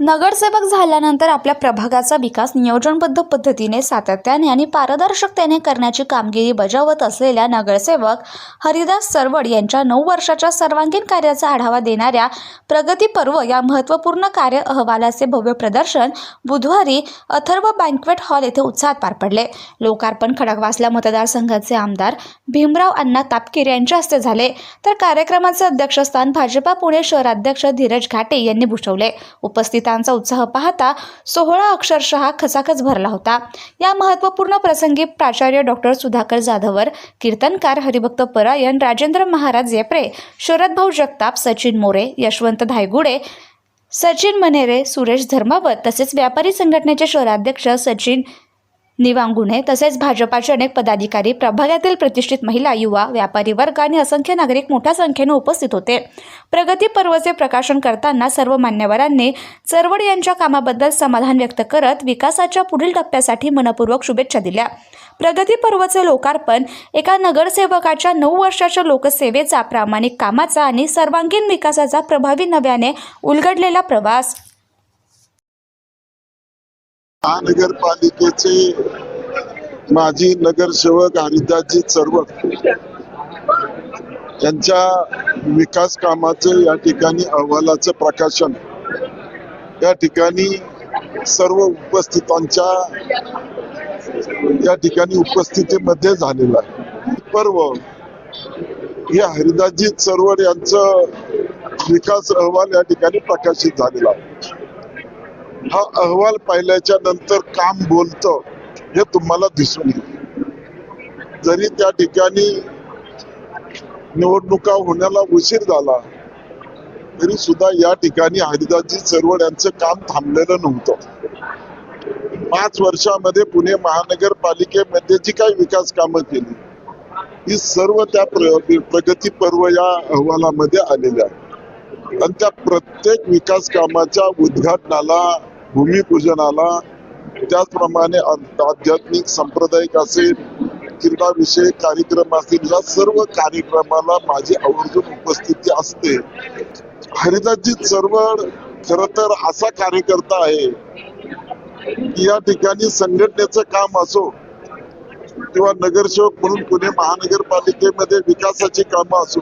नगरसेवक झाल्यानंतर आपल्या प्रभागाचा विकास नियोजनबद्ध पद्धतीने सातत्याने आणि पारदर्शकतेने करण्याची कामगिरी बजावत असलेल्या नगरसेवक हरिदास सरवड यांच्या नऊ वर्षाच्या सर्वांगीण कार्याचा आढावा देणाऱ्या प्रगती पर्व या महत्त्वपूर्ण कार्य अहवालाचे भव्य प्रदर्शन बुधवारी अथर्व बँक्वेट हॉल येथे उत्साहात पार पडले. लोकार्पण खडकवासला मतदारसंघाचे आमदार भीमराव अण्णा तापकीर यांच्या हस्ते झाले. तर कार्यक्रमाचे अध्यक्षस्थान भाजपा पुणे शहराध्यक्ष धीरज घाटे यांनी भूषवले. उपस्थित रसिकांचा उत्साह पाहता सोहळा अक्षरशः खचाखच भरला होता. या महत्त्वपूर्ण प्रसंगी प्राचार्य डॉक्टर सुधाकर जाधवर कीर्तनकार हरिभक्त परायण राजेंद्र महाराज येपरे शरदभाऊ जगताप सचिन मोरे यशवंत धायगुडे सचिन मनेरे सुरेश धर्मावत तसेच व्यापारी संघटनेचे शहराध्यक्ष सचिन निवांगुणे तसेच भाजपाचे अनेक पदाधिकारी प्रभागातील प्रतिष्ठित महिला युवा व्यापारी वर्ग आणि असंख्य नागरिक मोठ्या संख्येने उपस्थित होते. प्रगती पर्वचे प्रकाशन करताना सर्व मान्यवरांनी चरवड यांच्या कामाबद्दल समाधान व्यक्त करत विकासाच्या पुढील टप्प्यासाठी मनपूर्वक शुभेच्छा दिल्या. प्रगती पर्वचे लोकार्पण एका नगरसेवकाच्या नऊ वर्षाच्या लोकसेवेचा प्रामाणिक कामाचा आणि सर्वांगीण विकासाचा प्रभावी नव्याने उलगडलेला प्रवास. महानगरपालिकेचे माजी नगरसेवक हरिदासजी चरवट यांच्या विकास कामाचं या ठिकाणी अहवालाचं प्रकाशन. या ठिकाणी सर्व उपस्थितांच्या या ठिकाणी उपस्थितीमध्ये झालेला आहे. पर्व हे हरिदासजी चरवड यांचं विकास अहवाल या ठिकाणी प्रकाशित झालेला आहे. हा अहवाल पाहिल्याच्या नंतर काम बोलतं हे तुम्हाला दिसून येईल. जरी त्या ठिकाणी निवडणुका होण्याला उशीर झाला तरी सुद्धा या ठिकाणी हरिदासजी चरवड यांचं काम थांबलेलं नव्हतं. पाच वर्षामध्ये पुणे महानगरपालिकेमध्ये जी काही विकास कामं केली ही सर्व त्या प्र- प्रगती पर्व या अहवालामध्ये आलेल्या आहेत. आणि त्या प्रत्येक विकास कामाच्या उद्घाटनाला भूमिपूजनाला त्याचप्रमाणे आध्यात्मिक सांप्रदायिक असेल क्रीडाविषयक कार्यक्रम असतील या सर्व कार्यक्रमाला माझी आवर्जून उपस्थिती असते. हरिदासजी चळवळ खर तर असा कार्यकर्ता आहे की या ठिकाणी संघटनेचं काम असो किंवा नगरसेवक म्हणून पुणे महानगरपालिकेमध्ये विकासाची कामं असो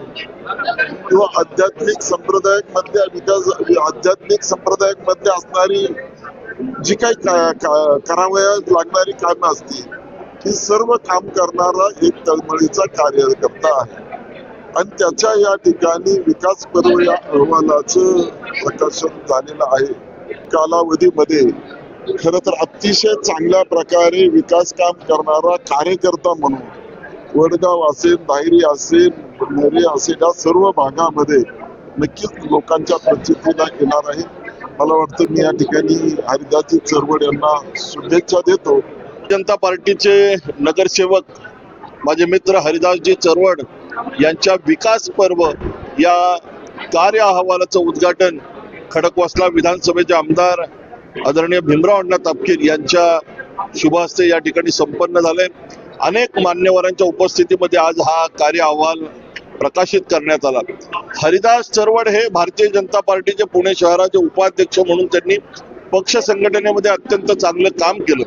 किंवा आध्यात्मिक संप्रदायामध्ये विकास आध्यात्मिक संप्रदायामध्ये असणारी जी काही करावया लागणारी कामं असतील ही सर्व काम करणारा एक तळमळीचा कार्यकर्ता आहे. आणि त्याच्या या ठिकाणी विकास पर्व या अहवालाचं प्रकाशन झालेलं आहे. कालावधीमध्ये खर तर अतिशय चांगल्या प्रकारे विकास काम करणारा कार्यकर्ता म्हणून वडगाव असेल दाहिरी असेल नेरे असेल या सर्व भागामध्ये नक्कीच लोकांच्या प्रचितीला येणार आहे. मला वाटतं मी या ठिकाणी हरिदासजी चरवड यांना शुभेच्छा देतो. जनता पार्टीचे नगरसेवक माझे मित्र हरिदासजी चरवड यांच्या विकास पर्व या कार्य अहवालाचं उद्घाटन खडकवासला विधानसभेचे आमदार आदरणीय भीमराव अण्णा तापकीर यांच्या शुभ हस्ते या ठिकाणी संपन्न झाले अनेक मान्यवरांच्या उपस्थितीमध्ये आज हा कार्य अहवाल प्रकाशित करण्यात आला. हरिदास चरवड हे भारतीय जनता पार्टीचे पुणे शहराचे उपाध्यक्ष म्हणून त्यांनी पक्ष संघटनेमध्ये अत्यंत चांगलं काम केलं.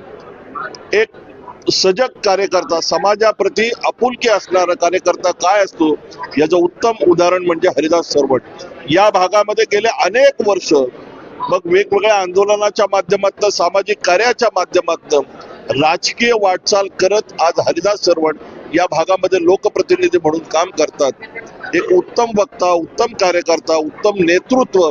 एक सजग कार्यकर्ता समाजाप्रती आपुलकी असणारा कार्यकर्ता काय असतो याचं उत्तम उदाहरण म्हणजे हरिदास सरवट या भागामध्ये गेले अनेक वर्ष मग वेगवेगळ्या आंदोलनाच्या माध्यमातून सामाजिक कार्याच्या माध्यमातून राजकीय वाटचाल करत आज हरिदास सरवट या भागामध्ये लोकप्रतिनिधी म्हणून काम करतात. एक उत्तम वक्ता उत्तम कार्यकर्ता उत्तम नेतृत्व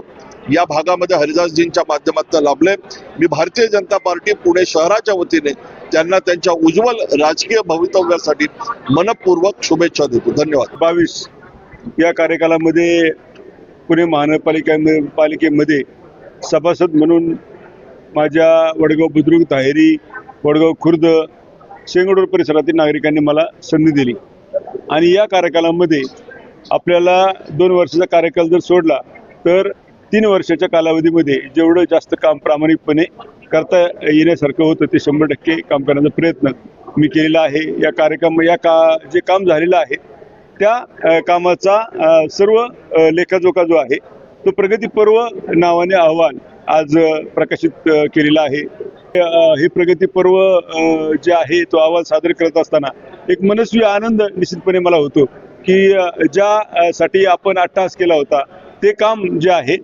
या भागामध्ये हरिदासजींच्या माध्यमातून लाभले. मी भारतीय जनता पार्टी पुणे शहराच्या वतीने त्यांना त्यांच्या उज्ज्वल राजकीय भवितव्यासाठी मनपूर्वक शुभेच्छा देतो. धन्यवाद. बावीस या कार्यकालामध्ये पुणे महानगरपालिका पालिकेमध्ये सभासद म्हणून माझ्या वडगाव बुद्रुक ताहेरी वडगाव खुर्द शेंगडोर परिसरातील नागरिकांनी मला संधी दिली. आणि या कार्यकालामध्ये आपल्याला दोन वर्षाचा कार्यकाल जर सोडला तर तीन वर्षाच्या कालावधीमध्ये जेवढं जास्त काम प्रामाणिकपणे करता येण्यासारखं होतं ते शंभर टक्के काम करण्याचा प्रयत्न मी केलेला आहे. या कार्यक्रम या का जे काम झालेलं आहे त्या कामाचा सर्व लेखाजोखा जो आहे तो प्रगती पर्व नावाने अहवाल आज प्रकाशित केलेला आहे. हे प्रगती पर्व जे आहे तो अहवाल सादर करत असताना एक मनस्वी आनंद निश्चितपणे मला होतो की ज्यासाठी ज्या साठी आपण अट्टहास केला होता ते काम जे आहे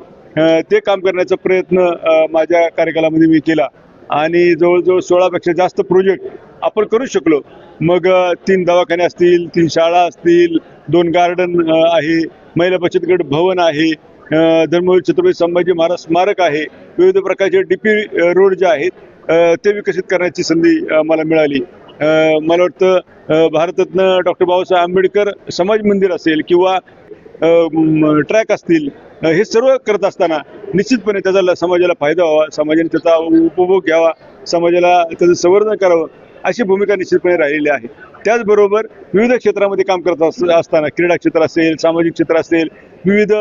ते काम करण्याचा प्रयत्न माझ्या कार्यकालामध्ये मी केला. आणि जवळजवळ सोळापेक्षा जास्त प्रोजेक्ट आपण करू शकलो. मग तीन दवाखाने असतील तीन शाळा असतील दोन गार्डन आहे महिला बचत गट भवन आहे धर्मवीर छत्रपती संभाजी महाराज स्मारक आहे. विविध प्रकारचे डीपी रोड जे आहेत ते विकसित करण्याची संधी मला मिळाली. मला वाटतं भारतरत्न डॉक्टर बाबासाहेब आंबेडकर समाज मंदिर असेल किंवा ट्रॅक असतील हे सर्व करत असताना निश्चितपणे त्याचा समाजाला फायदा व्हावा समाजाने त्याचा उपभोग घ्यावा समाजाला त्याचं संवर्धन करावं अशी भूमिका निश्चितपणे राहिलेली आहे. त्याचबरोबर विविध क्षेत्रामध्ये काम करत अस- असताना क्रीडा क्षेत्र असेल सामाजिक क्षेत्र असेल विविध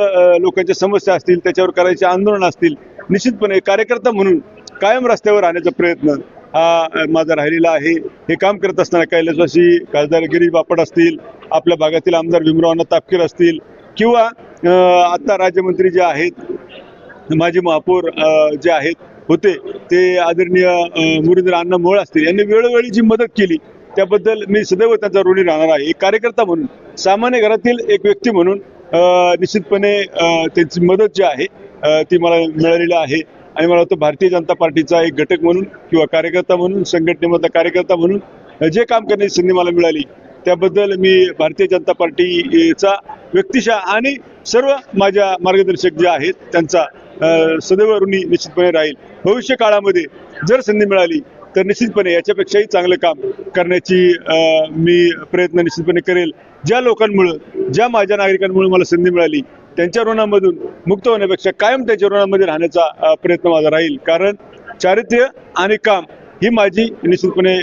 लोकांच्या समस्या असतील त्याच्यावर करायचे आंदोलन असतील निश्चितपणे कार्यकर्ता म्हणून कायम रस्त्यावर राहण्याचा प्रयत्न हा माझा राहिलेला आहे. हे काम करत असताना कैलासवासी खासदार गिरीश बापट असतील आपल्या भागातील आमदार भीमरावांना तापकीर असतील किंवा आता राज्यमंत्री जे आहेत माजी महापौर जे आहेत होते ते आदरणीय मुरिंद्र अण्णा मोळ असतील यांनी वेळोवेळी जी मदत केली त्याबद्दल मी सदैव त्यांचा ऋणी राहणार आहे. एक कार्यकर्ता म्हणून सामान्य घरातील एक व्यक्ती म्हणून निश्चितपणे त्यांची मदत जी आहे ती मला मिळालेली आहे. आणि मला वाटतं भारतीय जनता पार्टीचा एक घटक म्हणून किंवा कार्यकर्ता म्हणून संघटनेमधला कार्यकर्ता म्हणून जे काम करण्याची संधी मला मिळाली त्याबद्दल मी भारतीय जनता पार्टीचा व्यक्तिशः आणि सर्व माझ्या मार्गदर्शक जे आहेत त्यांचा सदैव ऋणी निश्चितपणे राहील. भविष्य काळामध्ये जर संधी मिळाली तर निश्चितपणे याच्यापेक्षाही चांगलं काम करण्याची मी प्रयत्न निश्चितपणे करेल. ज्या लोकांमुळं ज्या माझ्या नागरिकांमुळे मला संधी मिळाली त्यांच्या ऋणामधून मुक्त होण्यापेक्षा कायम त्यांच्या ऋणामध्ये राहण्याचा प्रयत्न माझा राहील. कारण चारित्र्य आणि काम ही माझी निश्चितपणे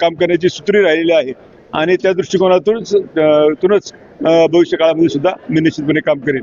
काम करण्याची सूत्री राहिलेली आहे. आणि त्या दृष्टिकोनातूनच भविष्य काळामध्ये सुद्धा मी निश्चितपणे काम करेन.